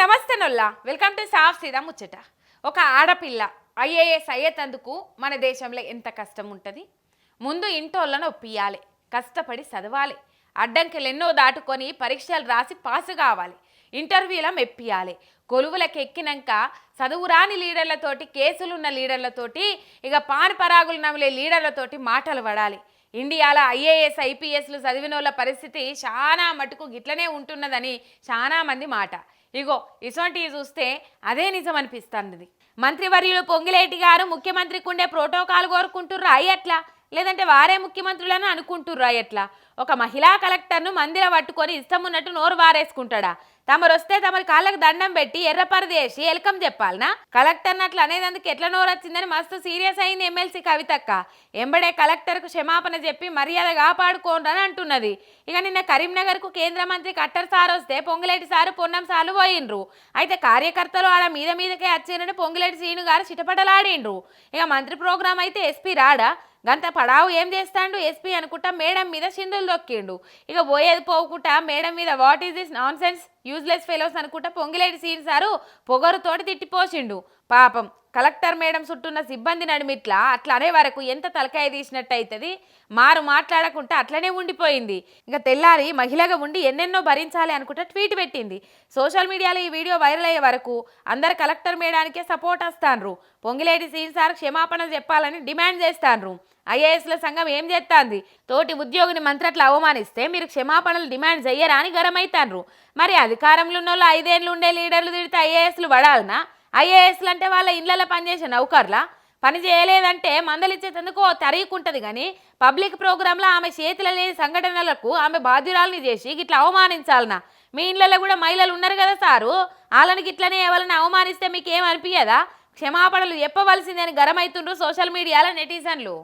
నమస్తే నొల్లా. Welcome to సాఫ్ సీదా ముచ్చట. ఒక ఆడపిల్ల ఐఏఎస్ అయ్యేటందుకు మన దేశంలో ఎంత కష్టం ఉంటుంది ముందు ఇంటోళ్ళను ఒప్పియాలి కష్టపడి చదవాలి అడ్డంకులు ఎన్నో దాటుకొని పరీక్షలు రాసి పాసు కావాలి ఇంటర్వ్యూల మెప్పియాలి. కొలువులకు ఎక్కినాక చదువురాని లీడర్లతోటి కేసులున్న లీడర్లతోటి ఇక పాన్ పరాగులు నమిలే లీడర్లతోటి మాటలు పడాలి. ఇండియాలో ఐఏఎస్ ఐపీఎస్లు చదివిన వాళ్ళ పరిస్థితి చాలా మటుకు గిట్లనే ఉంటున్నదని చాలా మంది మాట. ఇగో ఇసొంటివి చూస్తే అదే నిజం అనిపిస్తున్నది మంత్రివర్యులు పొంగిలేటి గారు ముఖ్యమంత్రికి ఉండే ప్రోటోకాల్ కోరుకుంటుర్రా అయ్యట్లా లేదంటే వారే ముఖ్యమంత్రులను అనుకుంటుర్రా ఎట్లా? ఒక మహిళా కలెక్టర్ను మందిర పట్టుకొని ఇష్టం ఉన్నట్టు నోరు వారేసుకుంటాడా? తమరు వస్తే తమరి కాళ్ళకు దండం పెట్టి ఎర్రపరది వేసి వెల్కమ్ చెప్పాలనా? కలెక్టర్ అట్లా అనేదందుకు ఎట్లా నోరు వచ్చిందని మస్తు సీరియస్ అయింది ఎమ్మెల్సీ కవితక్క. ఎంబడే కలెక్టర్కు క్షమాపణ చెప్పి మర్యాద కాపాడుకోండి అని అంటున్నది. ఇక నిన్న కరీంనగర్కు కేంద్ర మంత్రి కట్టర్ సార్ వస్తే పొంగులేటి సారు పొన్నం సార్లు పోయిండ్రు. అయితే కార్యకర్తలు ఆడ మీద మీదకే వచ్చిందని పొంగులేటి శ్రీను గారు చిటపటలాడిండ్రు. ఇక మంత్రి ప్రోగ్రాం అయితే ఎస్పీ రాడా? గంత పడావు ఏం చేస్తాడు ఎస్పీ అనుకుంటా మేడం మీద సింధులు దొక్కిండు ఇక పోయేది పోకుండా మేడం మీద what is this nonsense useless fellows అనుకుంటా పొంగిలేడి సీన్ సారు పొగరు తోటి తిట్టిపోసిండు. పాపం. కలెక్టర్ మేడం చుట్టూన్న సిబ్బంది నడిమిట్లా అట్లా అనే వరకు ఎంత తలకాయ తీసినట్టు అవుతుంది మారు మాట్లాడకుండా అట్లనే ఉండిపోయింది. ఇంకా తెల్లారి మహిళగా ఉండి ఎన్నెన్నో భరించాలి అనుకుంటా ట్వీట్ పెట్టింది. సోషల్ మీడియాలో ఈ వీడియో వైరల్ అయ్యే వరకు అందరు కలెక్టర్ మేడానికే సపోర్ట్ వస్తాన్రు పొంగిలేడి సీన్ సార్ క్షమాపణ చెప్పాలని డిమాండ్ చేస్తాన్రు. ఐఏఎస్ల సంఘం ఏం చేస్తాంది? తోటి ఉద్యోగిని మంత్రట్లు అవమానిస్తే మీరు క్షమాపణలు డిమాండ్ చెయ్యరా అని గరమైతాన్రు మరి అధికారంలో ఉన్న వాళ్ళు ఐదేళ్ళు ఉండే లీడర్లు తిడితే ఐఏఎస్లు పడాలనా? ఐఏఎస్లు అంటే వాళ్ళ ఇళ్ళలో పనిచేసే నౌకర్లా? పని చేయలేదంటే మందలిచ్చేటందుకు తరీకుంటుంది కానీ పబ్లిక్ ప్రోగ్రాంలో ఆమె చేతుల లేని సంఘటనలకు ఆమె బాధ్యురాలని చేసి గిట్లా అవమానించాలనా? మీ ఇళ్ళలో కూడా మహిళలు ఉన్నారు కదా సారు? వాళ్ళని గిట్లనే ఎవరైనా అవమానిస్తే మీకు ఏం అనిపించదా క్షమాపణలు చెప్పవలసిందని గరమవుతుండ్రు సోషల్ మీడియాలో నెటిజన్లు.